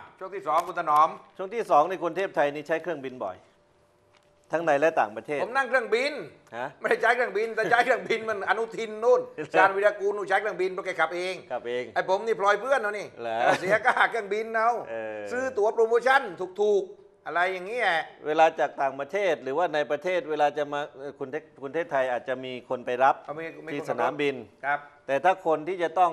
อะช่วงที่สองคุณถนอม ช่วงที่สองในกรุงเทพไทยนี่ใช้เครื่องบินบ่อย ทั้งในและต่างประเทศ ผมนั่งเครื่องบิน ฮะ ไม่ได้ใช้เครื่องบิน แต่ใช้เครื่องบินมันอนุทินนู่นชาญวิรากูลนู่นใช้เครื่องบินเพราะแกขับเองกับเอง ไอ้ผมนี่พลอยเพื่อนเอานี่เหรอเออเสียค่าเครื่องบินเอาเออ ซื้อตั๋วโปรโมชั่นถูกๆ อะไรอย่างเงี้ย เวลาจากต่างประเทศหรือว่าในประเทศเวลาจะมาเอ่อคุณเทกรุงเทพไทยอาจจะมีคนไปรับเอามีมีที่คสนามบิน ครับ แต่ถ้าคนที่จะต้อง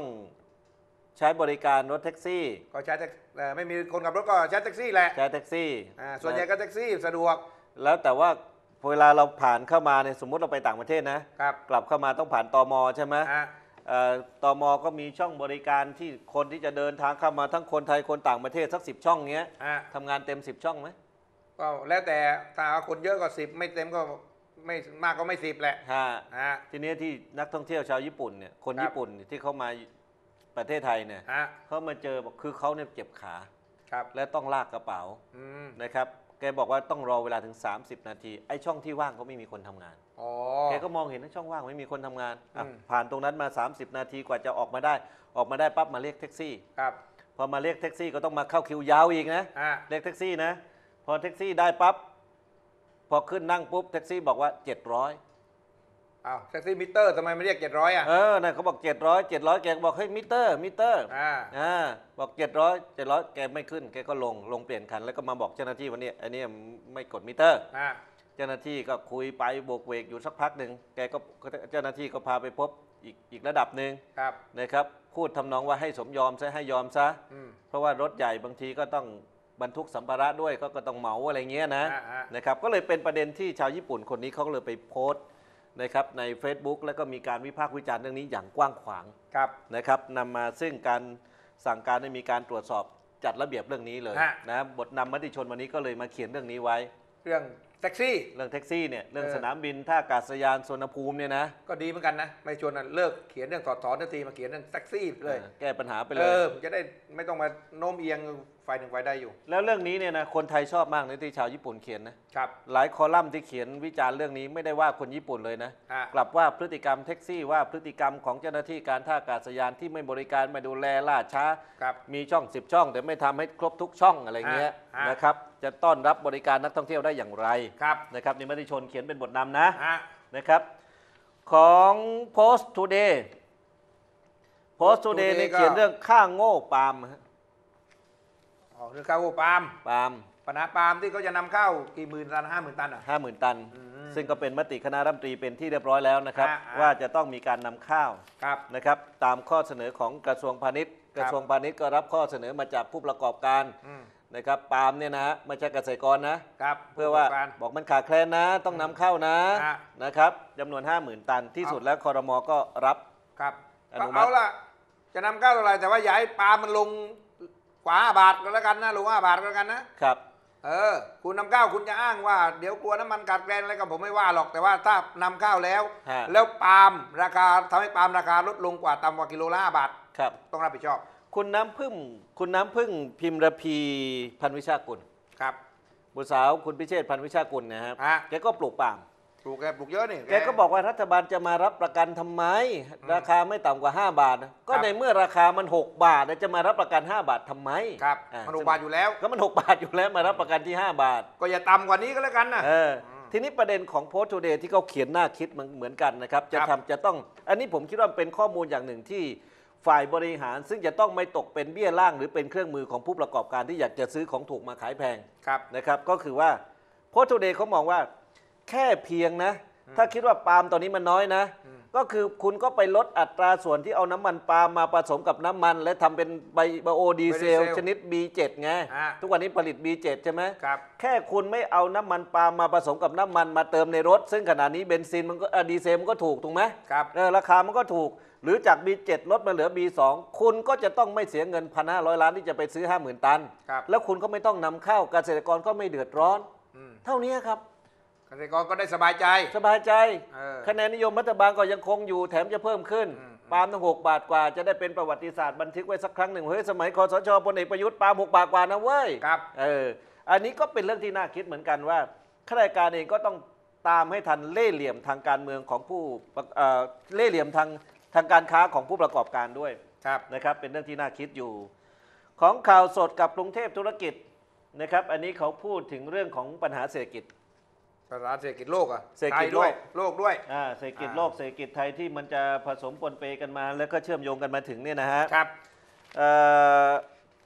ใช้บริการรถแท็กซี่ ก็ใช้แท็กเอ่อไม่มีคนขับรถก็ใช้แท็กซี่แหละใช้แท็กซี่อ่าส่วนใหญ่ก็แท็กซี่สะดวกแล้วแต่ว่าเวลาเราผ่านเข้ามาเนี่ยสมมุติเราไปต่างประเทศนะ ครับกลับเข้ามาต้องผ่านตมใช่ไหมอ่าเอ่อตมก็มีช่องบริการที่คนที่จะเดินทางเข้ามาทั้งคนไทยคนต่างประเทศสักสิบช่องเงี้ยอ่าทำงานเต็มสิบช่องไหมก็แล้วแต่ถ้าเอาคนเยอะก็สิบไม่เต็มก็ไม่มากก็ไม่สิบแหละฮะ อ่า ทีนี้ที่นักท่องเที่ยวชาวญี่ปุ่นเนี่ยคนครับ ญี่ปุ่นที่เขามา ประเทศไทยเนี่ยอ่าเขามาเจอบอกคือเขาเนี่ยเจ็บขา ครับและต้องลากกระเป๋าอืมนะครับ แกบอกว่าต้องรอเวลาถึง 30 นาที ไอ้ช่องที่ว่างก็ไม่มีคนทำงาน อ๋อ แกก็มองเห็นว่าช่องว่างไม่มีคนทำงานอะอืม ผ่านตรงนั้นมา 30 นาทีกว่าจะออกมาได้ ออกมาได้ปั๊บมาเรียกแท็กซี่ ครับพอมาเรียกแท็กซี่ก็ต้องมาเข้าคิวยาวอีกนะอ่าเรียกแท็กซี่นะ พอแท็กซี่ได้ปั๊บ พอขึ้นนั่งปุ๊บแท็กซี่บอกว่า 700 อ้าวแท็กซี่มิเตอร์ทำไมไม่เรียกเจ็ดร้อยอะ เออนะเขาบอก 700 700 แกก็บอกเฮ้ยมิเตอร์มิเตอร์อ่า อ่าบอก 700 700 แกไม่ขึ้น แกก็ลงลงเปลี่ยนคันแล้วก็มาบอกเจ้าหน้าที่วันนี้อันนี้ไม่กดมิเตอร์ อ่า เจ้าหน้าที่ก็คุยไปโบกเวกอยู่สักพักหนึ่งแกก็เจ้าหน้าที่ก็พาไปพบอีกอีกระดับหนึ่งครับ นะครับพูดทำนองว่าให้สมยอมซะให้ยอมซะ อืม เพราะว่ารถใหญ่บางทีก็ต้องบรรทุกสัมภาระด้วยก็ก็ต้องเหมาอะไรเงี้ยนะอ่าอ่านะครับก็เลยเป็นประเด็นที่ชาวญี่ปุ่นคนนี้เขาก็เลยไปโพสต์ นะครับใน Facebook แล้วก็มีการวิพากษ์วิจารณ์เรื่องนี้อย่างกว้างขวางครับนะครับนำมาซึ่งการสั่งการให้มีการตรวจสอบจัดระเบียบเรื่องนี้เลยฮะ นะบทนำมติชนวันนี้ก็เลยมาเขียนเรื่องนี้ไว้ เรื่องแท็กซี่ เรื่องแท็กซี่เนี่ยเรื่องเออ สนามบินท่าอากาศยานสุวรรณภูมิเนี่ยนะก็ดีเหมือนกันนะ ไม่ชวนนะเลิกเขียนเรื่องถอดถอนทันทีมาเขียนเรื่องแท็กซี่เลยเออแก้ปัญหาไปเอเลยอจะได้ไม่ต้องมาโน้มเอียง ฝ่ายหนึ่งฝ่ายใดอยู่ แล้วเรื่องนี้เนี่ยนะคนไทยชอบมากเลยที่ชาวญี่ปุ่นเขียนนะครับ หลายคอลัมน์ที่เขียนวิจารณ์เรื่องนี้ไม่ได้ว่าคนญี่ปุ่นเลยนะอะกลับว่าพฤติกรรมแท็กซี่ว่าพฤติกรรมของเจ้าหน้าที่การท่าอากาศยานที่ไม่บริการไม่ดูแลล่าช้า ครับ มีช่อง 10 ช่อง แต่ไม่ทำให้ครบทุกช่องอะไรเงี้ยอะนะครับจะต้อนรับบริการนักท่องเที่ยวได้อย่างไรครับนะครับนี่มติชนเขียนเป็นบทนำนะ ฮะ นะครับ ของ Post Today Post Today เนี่ยเขียนเรื่องค่าโง่ปาล์มฮะ อ๋อเรื่องข้าวปาล์มปาล์มปัญหาปาล์มที่เขาจะนำเข้ากี่หมื่นตันห้าหมื่นตันอะห้าหมื่นตันอืมซึ่งก็เป็นมติคณะรัฐมนตรีเป็นที่เรียบร้อยแล้วนะครับอะอะว่าจะต้องมีการนำข้าวครับนะครับตามข้อเสนอของกระทรวงพาณิชย์ กระทรวงพาณิชย์ก็รับข้อเสนอมาจากผู้ประกอบการอืมนะครับปาล์มเนี่ยนะฮะไม่ใช่เกษตรกรนะครับเพื่อว่าผู้ประกบการบอกมันขาดแคลนนะ ต้องนำเข้านะอะนะครับจำนวน 50,000 ตันที่เอาสุดแล้วคอรมอก็รับครับอก็นุมัติเอาละจะนำเข้าเท่าไหร่แต่ว่าอย่าให้ปาล์มมันลง กว่าห้าบาทก็แล้วกันนะลงห้าบาทก็แล้วกันนะครับ เออ คุณนำเข้าคุณจะอ้างว่า เดี๋ยวกลัวน้ำมันขาดแคลนอะไรก็ผมไม่ว่าหรอกแต่ว่าถ้านำเข้าแล้ว ฮะ แล้วปาล์มราคาทำให้ปาล์มราคาลดลงกว่าต่ำกว่ากิโลละห้าบาทครับ ต้องรับผิดชอบคุณน้ำพึ่ง คุณน้ำพึ่งพิมระพีพันวิชากุลครับ บุตรสาวคุณพิเชษพันวิชากุลนะครับฮะ แกก็ปลูกปาล์ม ปลูกแกปลูกเยอะนี่แกก็บอกว่ารัฐบาลจะมารับประกันทำไม ราคาไม่ต่ำกว่า 5 บาทนะก็ครับในเมื่อราคามัน 6 บาทแล้วจะมารับประกัน 5 บาททำไมครับอะมันหกบาทอยู่แล้ว ก็มัน 6 บาทอยู่แล้วมารับประกันที่ 5 บาท ก็อย่าต่ำกว่านี้ก็แล้วกันนะเออทีนี้ประเด็นของโพสต์ทูเดย์ที่เขาเขียนหน้าคิดเหมือนเหมือนกันนะครับ จะครับทำจะต้อง อันนี้ผมคิดว่าเป็นข้อมูลอย่างหนึ่งที่ฝ่ายบริหาร ซึ่งจะต้องไม่ตกเป็นเบี้ยล่าง หรือเป็นเครื่องมือของผู้ประกอบการที่อยากจะซื้อของถูกมาขายแพงครับนะครับ ก็คือว่าโพสต์ทูเดย์เขามองว่า แค่เพียงนะ ถ้าคิดว่าปาล์มตอนนี้มันน้อยนะอืมก็คือคุณก็ไปลดอัตราส่วนที่เอาน้ำมันปาล์มมาผสมกับน้ำมัน และทำเป็นไบไบโอดีเซล ชนิด B7 ไง อ่าทุกวันนี้ผลิต B7 ใช่ไหมครับ แค่คุณไม่เอาน้ำมันปาล์มมาผสมกับน้ำมันมาเติมในรถ ซึ่งขณะนี้เบนซินมันก็เอ่อดีเซลมันก็ถูกถูกไหม ครับ เออราคามันก็ถูก หรือจาก B7 ลดมาเหลือ B2 คุณก็จะต้องไม่เสียเงินพันห้าร้อยล้านที่จะไปซื้อ 50,000 ตัน ครับ แล้วคุณก็ไม่ต้องนำเข้าเกษตรกรก็ไม่เดือดร้อน อืม เท่านี้ครับ เกษตรกรก็ได้สบายใจ สบายใจ เออคะแนนนิยมรัฐบาลก็ยังคงอยู่แถมจะเพิ่มขึ้น อืม ปาล์มตั้งหกบาทกว่า จะได้เป็นประวัติศาสตร์บันทึกไว้สักครั้งหนึ่งเฮ้ยสมัยคอสชพลเอกประยุทธ์ปาล์มหกบาทกว่านะเว้ย ครับ เออ อันนี้ก็เป็นเรื่องที่น่าคิดเหมือนกันว่าข้าราชการเองก็ต้องตามให้ทันเล่ห์เหลี่ยมทางการเมืองของผู้ประเอ่อเล่ห์เหลี่ยมทางทางการค้าของผู้ประกอบการด้วยครับ นะครับ เป็นเรื่องที่น่าคิดอยู่ ของข่าวสดกับกรุงเทพธุรกิจนะครับ อันนี้เขาพูดถึงเรื่องของปัญหาเศรษฐกิจ ภาษาเศรษฐกิจโลกอะเศรษฐกิจไทยด้วยโลกโลกด้วย อ่าเศรษฐกิจอ่า โลกเศรษฐกิจไทยที่มันจะผสมปนเปกันมา แล้วก็เชื่อมโยงกันมาถึงเนี่ยนะฮะ ครับ เอ่อ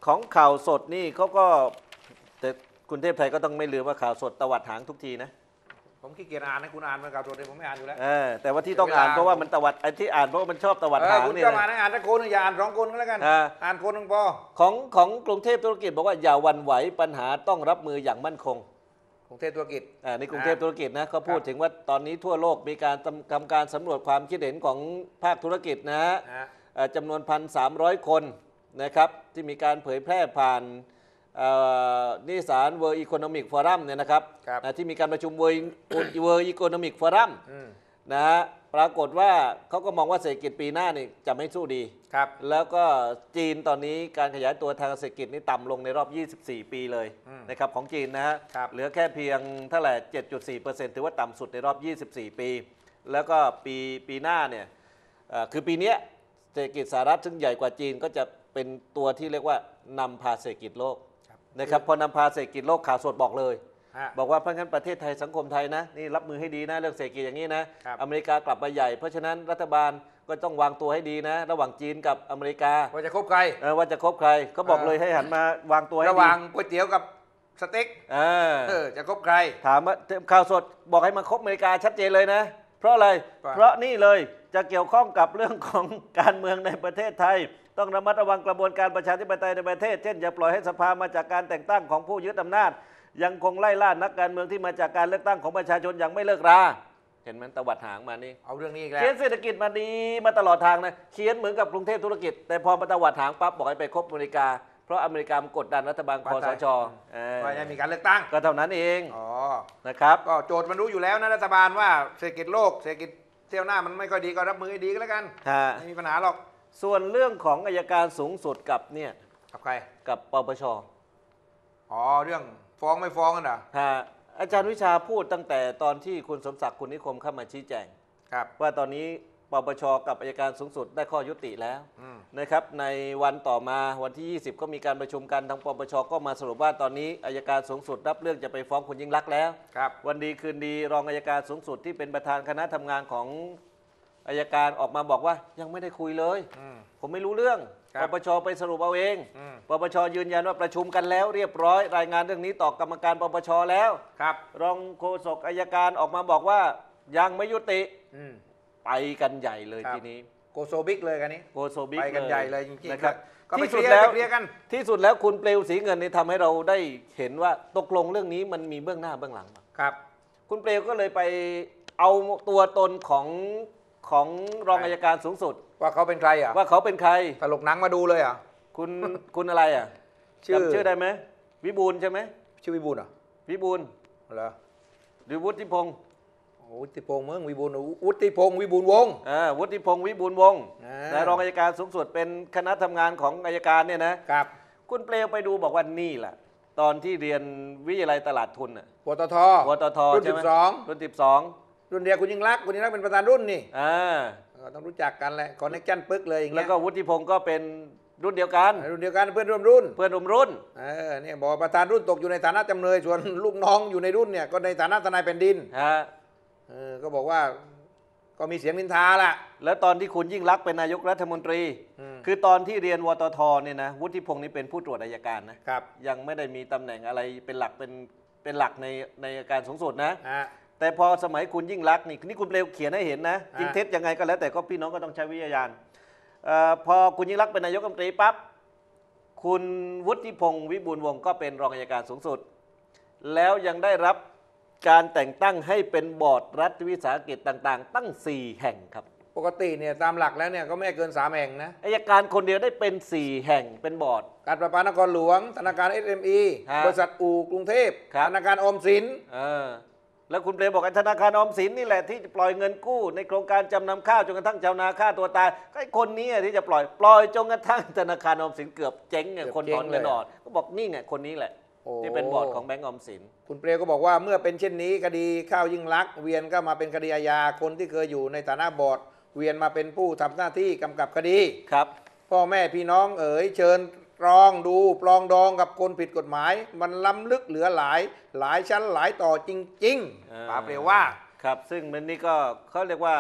ของข่าวสดนี่เขาก็แต่กรุงเทพไทยก็ต้องไม่ลืมว่าข่าวสดตวัดหางทุกทีนะผมขี้เกียจอ่านนะคุณอ่านมากับตัวเองผมไม่อ่านอยู่แล้ว เออแต่ว่าที่ต้องอ่านเพราะว่ามันตวัดไอ้ที่อ่านเพราะว่ามันชอบตวัดเออหางคุณเนี่ยจะมานะ นะอ่านสักคนหนึ่งอย่าอ่านสองคนก็แล้วกัน อ่า อ่านคนหนึ่งพอของของกรุงเทพธุรกิจบอกว่าอย่าหวันไหวปัญหาต้องรับมืออย่างมั่นคงก รุงเทพธุรกิจอ่าในกรุงเทพอ่าธุรกิจนะเขาพูดครับถึงว่าตอนนี้ทั่วโลกมีการทำทำการสำรวจความคิดเห็นของภาคธุรกิจนะฮะนะฮะเอ่อจำนวน1,300คนนะครับที่มีการเผยแพร่ผ่านเอ่อนิสาร World Economic Forum เนี่ยนะครับครับนะที่มีการประชุม World World Economic Forum อืม นะฮะปรากฏว่าเขาก็มองว่าเศรษฐกิจปีหน้านี่จะไม่สู้ดีครับ แล้วก็จีนตอนนี้การขยายตัวทางเศรษฐกิจนี่ต่ำลงในรอบ 24 ปีเลยอืมนะครับของจีนนะฮะครับเหลือแค่เพียงเท่าไหร่7.4%ถือว่าต่ำสุดในรอบ 24 ปี แล้วก็ปีปีหน้าเนี่ยเอ่อคือปีเนี้ยเศรษฐกิจสหรัฐซึ่งใหญ่กว่าจีนก็จะเป็นตัวที่เรียกว่านำพาเศรษฐกิจโลกครับนะครับพอนำพาเศรษฐกิจโลกข่าวสดบอกเลย ฮะบอกว่าเพราะงั้นประเทศไทยสังคมไทยนะนี่รับมือให้ดีนะเรื่องเศรษฐกิจอย่างนี้นะครับ อเมริกากลับมาใหญ่เพราะฉะนั้นรัฐบาลก็ต้องวางตัวให้ดีนะ ระหว่างจีนกับอเมริกาว่าจะคบใครเออว่าจะคบใครก็บอกเออเลยให้หันมาวางตัวให้ดีระหว่างก๋วยเตี๋ยวกับสเต็กเออเออจะคบใคร ถามว่าข่าวสดบอกให้มาคบอเมริกาชัดเจนเลยนะ เพราะอะไรว่าเพราะนี่เลยจะเกี่ยวข้องกับเรื่องของการเมืองในประเทศไทย ต้องระมัดระวังกระบวนการประชาธิปไตยในประเทศ เช่นอย่าปล่อยให้สภามาจากการแต่งตั้งของผู้ยึดอำนาจ ยังคงไล่ล่านักการเมืองที่มาจากการเลือกตั้งของประชาชนอย่างไม่เลิกราเห็นไหมตวัดหางมานี่เอาเรื่องนี้อีกแล้วเขียนเศรษฐกิจมาดีมาตลอดทางนะเขียนเหมือนกับกรุงเทพธุรกิจ แต่พอมาตวัดหางปั๊บบอกให้ไปคบอเมริกา เพราะอเมริกามันกดดันรัฐบาลคอสชเออว่าจะมีการเลือกตั้งก็เท่านั้นเองอ๋อนะครับก็โจทย์มันรู้อยู่แล้วนะรัฐบาลว่าเศรษฐกิจโลกเศรษฐกิจเที่ยวหน้ามันไม่ค่อยดีก็รับมือให้ดีก็แล้วกันฮะไม่มีปัญหาหรอกส่วนเรื่องของอายการสูงสุดกับเนี่ยกับใครกับปปชอ๋อเรื่อง ฟ้องไม่ฟ้องกันเหรอฮะอาจารย์วิชาพูดตั้งแต่ตอนที่คุณสมศักดิ์คุณนิคมเข้ามาชี้แจง ครับ ว่าตอนนี้ปปชกับอายการสูงสุดได้ข้อยุติแล้วอืม นะครับในวันต่อมาวันที่ 20 ก็มีการประชุมกันทางปปชก็มาสรุปว่าตอนนี้อายการสูงสุดรับเรื่องจะไปฟ้องคุณยิ่งรักษณ์แล้ว ครับ วันดีคืนดีรองอายการสูงสุดที่เป็นประธานคณะทำงานของ อายการออกมาบอกว่ายังไม่ได้คุยเลย อืม ผมไม่รู้เรื่องครัปบปชไปสรุปเอาเองอืม ปปชยืนยันว่าประชุมกันแล้ว เรียบร้อยรายงานเรื่องนี้ต่อกรรมการปปชแล้ว ครับ รองโฆษกอายการออกมาบอกว่ายังไม่ยุติอืม ไปกันใหญ่เลยครับ ทีนี้โกโซบิกเลยกันนี้ โกโซบิกไปกันใหญ่เลยจริงๆนะครับก็ไปที่เคสุลีดยร์แล้วไปเคลียร์กัน ที่สุดแล้วคุณเปลวสีเงินนี่ทำให้เราได้เห็นว่าตกลงเรื่องนี้มันมีเบื้องหน้าเบื้องหลังครับ คุณเปลวก็เลยไปเอาตัวตนของ ของรองใครอายการสูงสุด ว่าเขาเป็นใครอะว่าเขาเป็นใคร ตลกหนังมาดูเลยเหรอะ คุณคุณอะไรอะชื่อ จำชื่อได้ไหมวิบูลย์ใช่ไหมชื่อวิบูลย์เหรอะวิบูลย์เหรอหรือวุฒิพงศ์วุฒิพงษ์เมืองวิบูลย์วุฒิพงษ์วิบูลย์วงศ์ อ่าวุฒิพงศ์วิบูลย์วงศ์อ่าน นะรองอายการสูงสุดเป็นคณะทำงานของอายการเนี่ยนะครับคุณเปลวไปดูบอกว่านี่แหละตอนที่เรียนวิทยาลัยตลาดทุนน่ะปตทวตทรุ่นใช่สิไหมบสองรุ่นสิบสอง รุ่นเดียวคุณยิ่งรักษณ์คุณยิ่งรักษณ์เป็นประธานรุ่นนี่อ่าก็ต้องรู้จักกันแหละคอนเนคชั่นปึ๊กเลยอย่างแล้เงี้วยก็วุฒิพงศ์ก็เป็นรุ่นเดียวกัน รุ่นเดียวกันเพื่อนร่วมรุ่น เพื่อนร่วมรุ่น เออเนี่ยบอกว่าประธานรุ่นตกอยู่ในฐานะจำเลยส่วน ลูกน้องอยู่ในรุ่นเนี่ยก็ในฐานะทนายแผ่นดินฮะ เออก็บอกว่าก็มีเสียงนินทาล่ะ แล้วตอนที่คุณยิ่งรักษณ์เป็นนายกรัฐมนตรี อืม คือตอนที่เรียนวตทเนี่ยนะ วุฒิพงศ์นี่เป็นผู้ตรวจอายการนะ ครับยังไม่ได้มีตำแหน่งอะไรเป็นหลักเป็นเป็นหลักในในอัยการสูงสุดนะอะ แต่พอสมัยคุณยิ่งรักษณ์นี่นี่คุณเปลวเขียนให้เห็นนะอ่าจริงเท็จยังไงก็แล้วแต่ก็พี่น้องก็ต้องใช้วิทยาญาณเอ่อพอคุณยิ่งรักษณ์เป็นนายกรัฐมนตรีปั๊บคุณวุฒิพงศ์วิบูลย์วงศ์ก็เป็นรองอัยการสูงสุด แล้วยังได้รับการแต่งตั้งให้เป็นบอร์ดรัฐวิสาหกิจต่างๆ ตั้ง 4 แห่งครับปกติเนี่ยตามหลักแล้วเนี่ยก็ไม่ให้เกินสามแห่งนะ อายการคนเดียวได้เป็น 4 แห่งเป็นบอร์ด การประปานครหลวง ธนาคาร SME ฮะบริษัทอู่กรุงเทพครับ ธนาคารออมสิน เออ แล้วคุณเปรมบอกไอ้ธนาคารออมสินนี่แหละที่จะปล่อยเงินกู้ ในโครงการจำนำข้าวจนกระทั่งชาวนาฆ่าตัวตายก็ไอ้คนนี้อะที่จะปล่อยปล่อยจนกระทั่งธนาคารออมสินเกือบเจ๊งอะคนถอนเงินออกก็บอกนี่ไงคนนี้แหละ โอ้ ที่เป็นบอร์ดของแบงก์ออมสิน คุณเปรมก็บอกว่าเมื่อเป็นเช่นนี้คดีข้าวยิ่งลักษณ์เวียนก็มาเป็นคดีอาญาคนที่เคยอยู่ในฐานะบอร์ดเวียนมาเป็นผู้ทำหน้าที่กำกับคดี ครับ พ่อแม่พี่น้องเอ๋ยเชิญก รองดูปลองดองกับคนผิดกฎหมาย มันล้ำลึกเหลือหลายหลายชั้นหลายต่อจริงอ่าๆป๋าเปรียวว่าครับ ซึ่งมันนี่ก็เขาเรียกว่า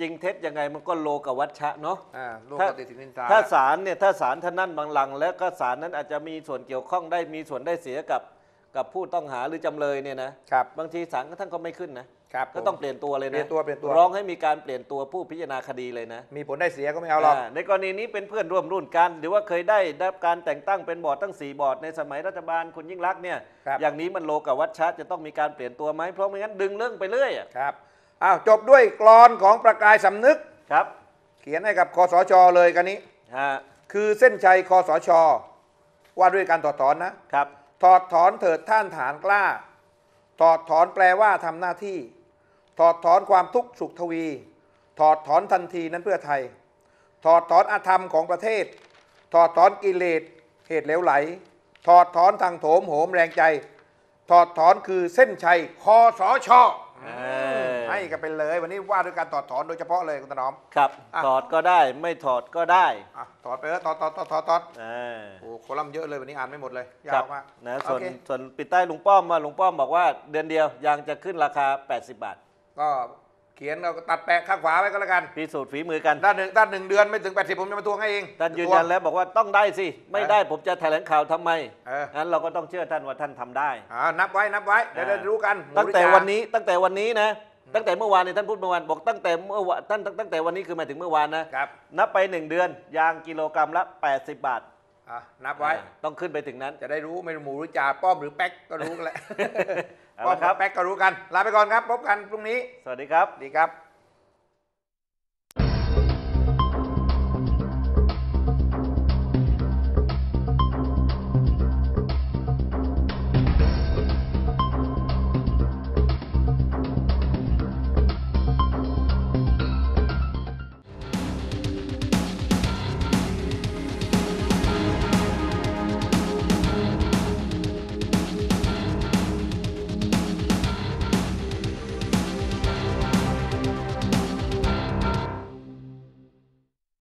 จริงเท็จยังไงมันก็โลกวัชชะเนาะอ่าโลกถ้าปฏิทินนินทาถ้าศาลเนี่ยถ้าศาลท่านนั่นบางหลัง แล้วก็ศาลนั้นอาจจะมีส่วนเกี่ยวข้องได้มีส่วนได้เสียกับกับผู้ต้องหาหรือจำเลยเนี่ยนะครับบางทีศาลก็ท่านก็ไม่ขึ้นนะ ครับก็ต้องผมเปลี่ยนตัวเลยนะเปลี่ยนตัวเปลี่ยนตัว ร้องให้มีการเปลี่ยนตัวผู้พิจารณาคดีเลยนะ มีผลได้เสียก็ไม่เอาหรอกอ่าในกรณีนี้เป็นเพื่อนร่วมรุ่นกัน หรือว่าเคยได้ได้รับการแต่งตั้งเป็นบอร์ดตั้ง 4 บอร์ดในสมัยรัฐบาลคุณยิ่งรักษณ์เนี่ย ครับ อย่างนี้มันโลกับวัชชะจะต้องมีการเปลี่ยนตัวไหมเพราะไม่งั้นดึงเรื่องไปเรื่อยอะครับอ้าวจบด้วยกรอนของประกายสำนึก ครับเขียนให้กับคอสชเลยกันนี้ ฮะคือเส้นชัยคอสช ว่าด้วยการถอดถอนนะ ครับ ถอดถอนเถิดท่านฐานกล้า ถอดถอนแปลว่าทำหน้าที่ ถอดถอนความทุกข์สุขทวี ถอดถอนทันทีนั้นเพื่อไทย ถอดถอนอาธรรมของประเทศ ถอดถอนกิเลสเหตุเหลวไหล ถอดถอนทางโถมโหมแรงใจ ถอดถอนคือเส้นชัยคอสชเออให้กันไปเลย วันนี้ว่าด้วยการถอดถอนโดยเฉพาะเลยคุณถนอมครับอะถอดก็ได้ไม่ถอดก็ได้อะถอดไปแล้วถอดถอดถอดถอดถอดอ่าโอ้โหคอลัมน์เยอะเลยวันนี้อ่านไม่หมดเลยยาครับวมากนะโอส่วนเคส่วนปิดใต้ลุงป้อมมาลุงป้อมบอกว่าเดือนเดียวยางจะขึ้นราคา 80 บาท ก็เขียนเราตัดแปะข้างขวาไว้ก็แล้วกันพิสูจน์ฝีมือกัน ด้านหนึ่งด้านหนึ่งเดือนไม่ถึง 80 ผมจะมาทวงให้เองท่านยืนยันแล้วบอกว่าต้องได้สิ ไม่ได้ผมจะแถลงข่าวทำไมเอองั้นเราก็ต้องเชื่อท่านว่าท่านทำได้ อ่านับไว้นับไว้เดี๋ยวได้รู้กันหมูตั้งแต่หรือจ่าวันนี้ตั้งแต่วันนี้นะ ตั้งแต่เมื่อวานเนี่ยท่านพูดเมื่อวานบอกตั้งแต่เมื่อวานท่านตั้งตั้งแต่วันนี้คือหมายถึงเมื่อวานนะครับนับไปหนึ่งเดือน ยางกิโลกรัมละ 80 บาทอะนับไว้ อ่าต้องขึ้นไปถึงนั้น จะได้รู้ไม่รู้หมูหรือจ่าป้อมหรือแป๊กก็รู้กันแหละ เอาป้อมละครักับบแป๊กก็รู้กัน ลาไปก่อนครับ พบกันพรุ่งนี้ สวัสดีครับ ดีครับ